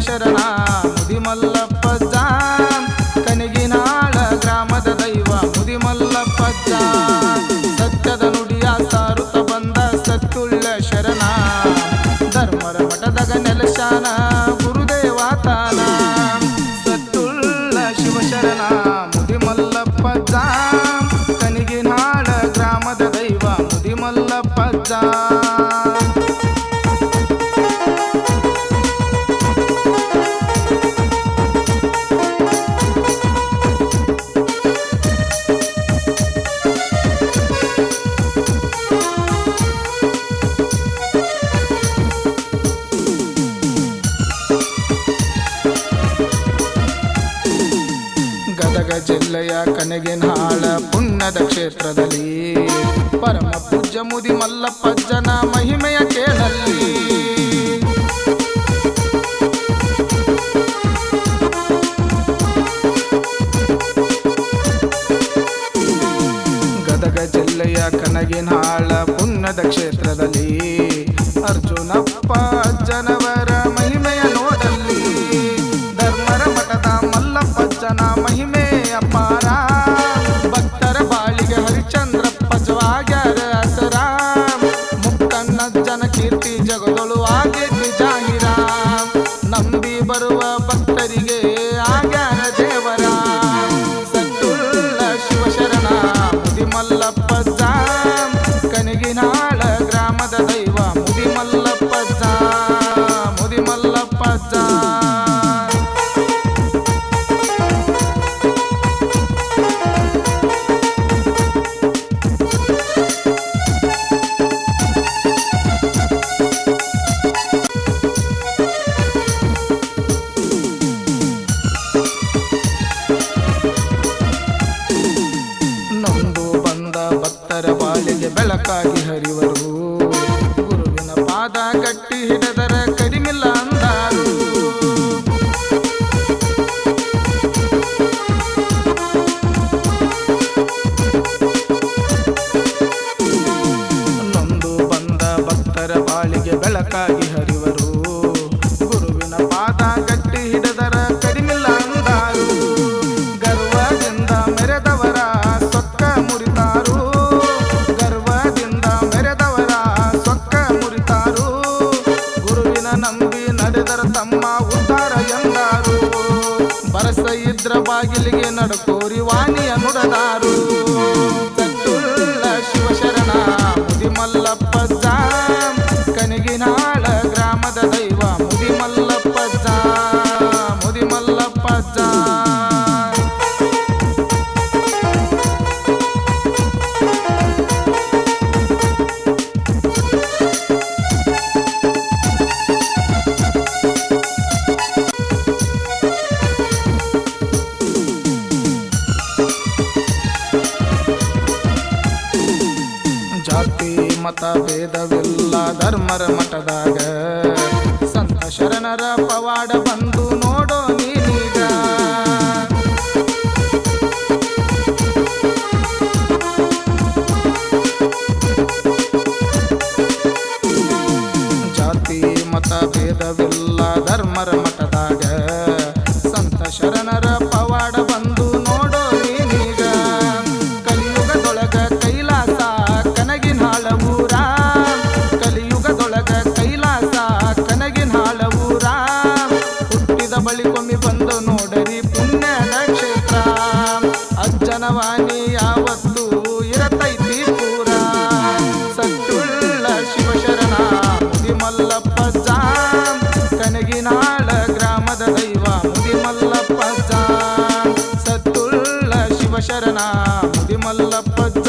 ಸತ್ತುಳ್ಳ Mudimallappa John. ಕನಗಿನಾಳ ಗ್ರಾಮದ ದೈವ Mudimallappa John. ಸತ್ಯದ ನುಡಿಯ ಸಾರುತ ಬಂದ ಸತ್ತುಳ್ಳ ಶರಣ. ಧರ್ಮರ ಮಠದಗ ನೆಲಶಾನ ಗುರುದೇವಾತಾನ ಸತ್ತುಳ್ಳ ಶಿವಶರಣ ಮುದಿಮಲ್ಲಪ್ಪ ಜಾನ್. ಕನಿಗಿನಾಳ ಗ್ರಾಮದ ದೈವ ಮುದಿಮಲ್ಲಪ್ಪ ಮಲ್ಲಪ್ಪಜ್ಜ ಗದಗ ಜಿಲ್ಲೆಯ ಕನಗಿನಾಳ ಪುಣ್ಯದ ಕ್ಷೇತ್ರದಲ್ಲಿ. ಪರಮ ಪೂಜ್ಯ ಮುದಿ ಮಲ್ಲಪ್ಪಜ್ಜನ ಮಹಿಮೆಯ ಕೇಳಲ್ಲಿ. ಗದಗ ಜಿಲ್ಲೆಯ ಕನಗಿನಾಳ ಪುಣ್ಯದ ಕ್ಷೇತ್ರದಲ್ಲಿ. ಅರ್ಜುನಪ್ಪ ಅಜ್ಜನವರ ಮಹಿಮೆಯ ನೋಡಲ್ಲಿ. ಧರ್ಮರ ಮಠದ ಮಲ್ಲಪ್ಪಜ್ಜನ ಮಹಿಮೆ ಬೆಳಕಾಗಿ ಹರಿವರು. ಗುರುವಿನ ಪಾದ ಕಟ್ಟಿ ಹಿಡಿದರ ಕಡಿಮಿಲ್ಲ ಅಂದಾರು. ನೊಂದು ಬಂದ ಭಕ್ತರ ಬಾಳಿಗೆ ಬೆಳಕಾಗಿ ನಡಕೋರಿ ವಾಣಿಯ ನುಡದಾರು ಮತ ಭೇದವಿಲ್ಲ. ಧರ್ಮರ ಮಠದಾಗ ಸಂತ ಶರಣರ ಪವಾಡ ಬಂದು ನೋಡೋ ಶಿವಶರಣ ಮುದಿ ಮಲ್ಲಪ್ಪಜ್ಜ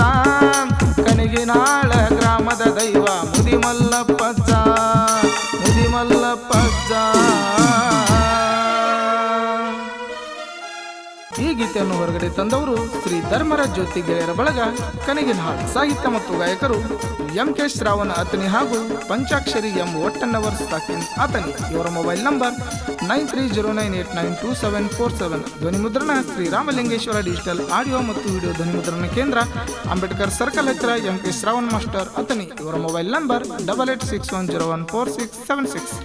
ಕನಗಿನಾಳ ಗ್ರಾಮದ ದೈವ ಮುದಿ ಮಲ್ಲಪ್ಪಜ್ಜ ಗೀತೆಯನ್ನು ಹೊರಗಡೆ ತಂದವರು ಶ್ರೀ ಧರ್ಮರಾಜ್ ಜ್ಯೋತಿ ಗೆಳೆಯರ ಬಳಗ ಕನಗಿನಹಾಳ್ ಸಾಹಿತ್ಯ ಮತ್ತು ಗಾಯಕರು ಎಂ ಕೆ ಶ್ರಾವಣ ಅತನಿ ಹಾಗೂ ಪಂಚಾಕ್ಷರಿ ಎಂ. ಒಟ್ಟನ್ನವರ್ ಸಾಕಿನ್ ಆತನಿ ಇವರ mobile number nine three zero nine eight nine two seven four seven. ಧ್ವನಿ ಮುದ್ರಣ ಶ್ರೀ ರಾಮಲಿಂಗೇಶ್ವರ ಡಿಜಿಟಲ್ ಆಡಿಯೋ ಮತ್ತು ವಿಡಿಯೋ ಧ್ವನಿ ಮುದ್ರಣ ಕೇಂದ್ರ ಅಂಬೇಡ್ಕರ್ ಸರ್ಕಲ್ ಹತ್ತಿರ M K Shravan master Athani. ಇವರ mobile number double eight six one zero one four six seven six.